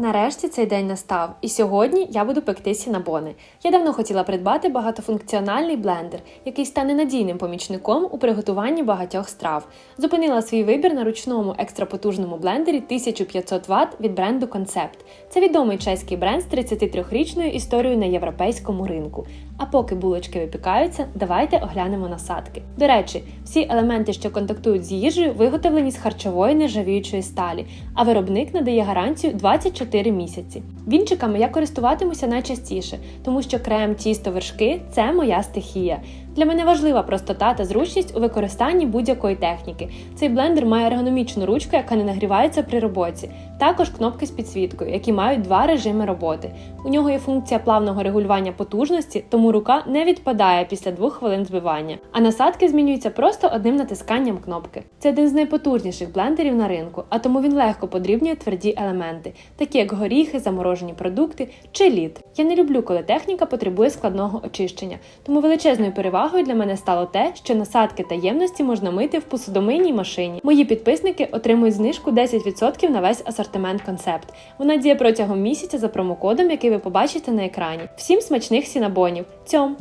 Нарешті цей день настав, і сьогодні я буду пекти сінабони. Я давно хотіла придбати багатофункціональний блендер, який стане надійним помічником у приготуванні багатьох страв. Зупинила свій вибір на ручному екстрапотужному блендері 1500 Вт від бренду Concept. Це відомий чеський бренд з 33-річною історією на європейському ринку. А поки булочки випікаються, давайте оглянемо насадки. До речі, всі елементи, що контактують з їжею, виготовлені з харчової нержавіючої сталі, а виробник надає гарантію 24 місяці. Вінчиками я користуватимуся найчастіше, тому що крем, тісто, вершки це моя стихія. Для мене важлива простота та зручність у використанні будь-якої техніки. Цей блендер має ергономічну ручку, яка не нагрівається при роботі. Також кнопки з підсвіткою, які мають два режими роботи. У нього є функція плавного регулювання потужності, тому рука не відпадає після двох хвилин збивання. А насадки змінюються просто одним натисканням кнопки. Це один з найпотужніших блендерів на ринку, а тому він легко подрібнює тверді елементи, як горіхи, заморожені продукти чи лід. Я не люблю, коли техніка потребує складного очищення, тому величезною перевагою для мене стало те, що насадки та ємності можна мити в посудомийній машині. Мої підписники отримують знижку 10% на весь асортимент концепт. Вона діє протягом місяця за промокодом, який ви побачите на екрані. Всім смачних сінабонів! Цьом!